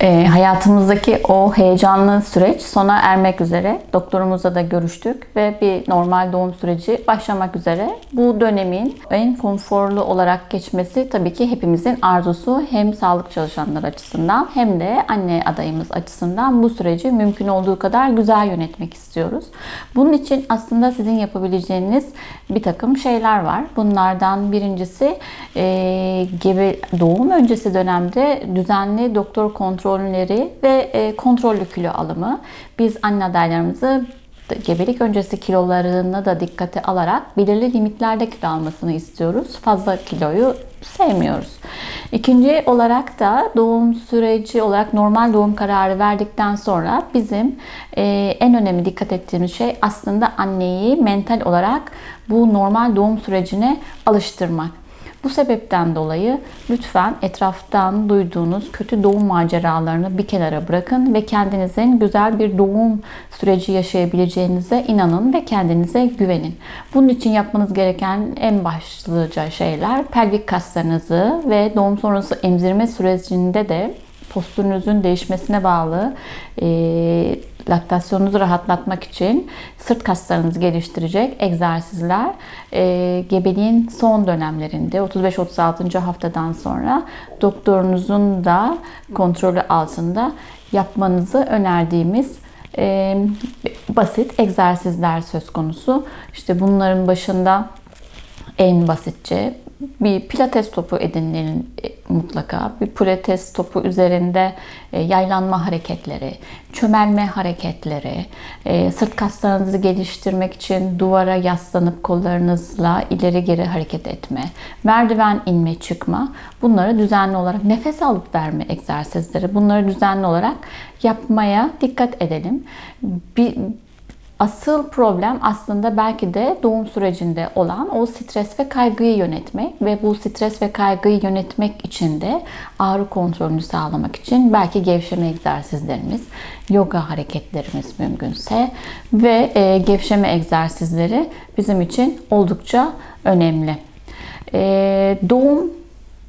E, hayatımızdaki o heyecanlı süreç sona ermek üzere. Doktorumuzla da görüştük ve bir normal doğum süreci başlamak üzere. Bu dönemin en konforlu olarak geçmesi tabii ki hepimizin arzusu hem sağlık çalışanları açısından hem de anne adayımız açısından bu süreci mümkün olduğu kadar güzel yönetmek istiyoruz. Bunun için aslında sizin yapabileceğiniz bir takım şeyler var. Bunlardan birincisi e, gebe doğum öncesi dönemde düzenli doktor kontrolleri ve e, kontrollü kilo alımı. Biz anne adaylarımızı gebelik öncesi kilolarını da dikkate alarak belirli limitlerde kilo almasını istiyoruz. Fazla kiloyu sevmiyoruz. İkinci olarak da doğum süreci olarak normal doğum kararı verdikten sonra bizim e, en önemli dikkat ettiğimiz şey aslında anneyi mental olarak bu normal doğum sürecine alıştırmak. Bu sebepten dolayı lütfen etraftan duyduğunuz kötü doğum maceralarını bir kenara bırakın ve kendinizin güzel bir doğum süreci yaşayabileceğinize inanın ve kendinize güvenin. Bunun için yapmanız gereken en başlıca şeyler pelvik kaslarınızı ve doğum sonrası emzirme sürecinde de postürünüzün değişmesine bağlı e, laktasyonunuzu rahatlatmak için sırt kaslarınızı geliştirecek egzersizler e, gebeliğin son dönemlerinde 35-36. haftadan sonra doktorunuzun da kontrolü altında yapmanızı önerdiğimiz e, basit egzersizler söz konusu. İşte bunların başında en basitçe bir pilates topu edinin e, mutlaka. Bir pilates topu üzerinde e, yaylanma hareketleri, çömelme hareketleri, e, sırt kaslarınızı geliştirmek için duvara yaslanıp kollarınızla ileri geri hareket etme, merdiven inme çıkma bunları düzenli olarak nefes alıp verme egzersizleri bunları düzenli olarak yapmaya dikkat edelim. Bir, Asıl problem aslında belki de doğum sürecinde olan o stres ve kaygıyı yönetmek ve bu stres ve kaygıyı yönetmek için de ağrı kontrolünü sağlamak için belki gevşeme egzersizlerimiz, yoga hareketlerimiz mümkünse ve e, gevşeme egzersizleri bizim için oldukça önemli. E, doğum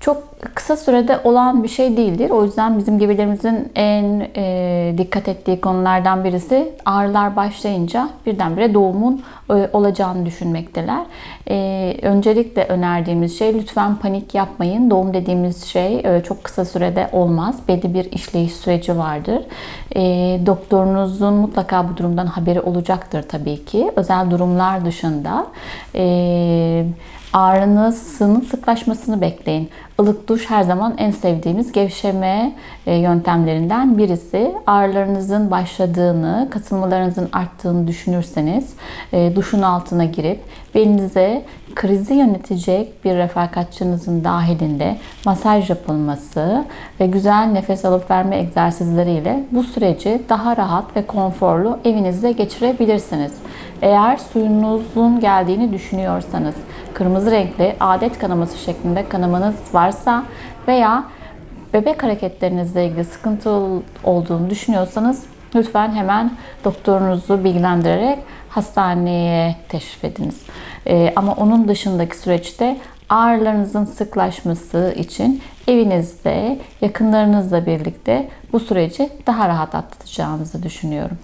çok kısa sürede olan bir şey değildir. O yüzden bizim gebelerimizin en e, dikkat ettiği konulardan birisi ağrılar başlayınca birdenbire doğumun e, olacağını düşünmekteler. E, öncelikle önerdiğimiz şey lütfen panik yapmayın. Doğum dediğimiz şey e, çok kısa sürede olmaz. Belli bir işleyiş süreci vardır. E, doktorunuzun mutlaka bu durumdan haberi olacaktır tabii ki. Özel durumlar dışında e, ağrınızın sıklaşmasını bekleyin. Ilık duş her zaman en sevdiğimiz gevşeme e, yöntemlerinden birisi. Ağrılarınızın başladığını, kasılmalarınızın arttığını düşünürseniz e, duşun altına girip belinize krizi yönetecek bir refakatçınızın dahilinde masaj yapılması ve güzel nefes alıp verme egzersizleriyle bu süreci daha rahat ve konforlu evinizde geçirebilirsiniz. Eğer suyunuzun geldiğini düşünüyorsanız, kırmızı renkli adet kanaması şeklinde kanamanız varsa veya bebek hareketlerinizle ilgili sıkıntı olduğunu düşünüyorsanız lütfen hemen doktorunuzu bilgilendirerek hastaneye teşrif ediniz. Ee, ama onun dışındaki süreçte ağrılarınızın sıklaşması için evinizde yakınlarınızla birlikte bu süreci daha rahat atlatacağınızı düşünüyorum.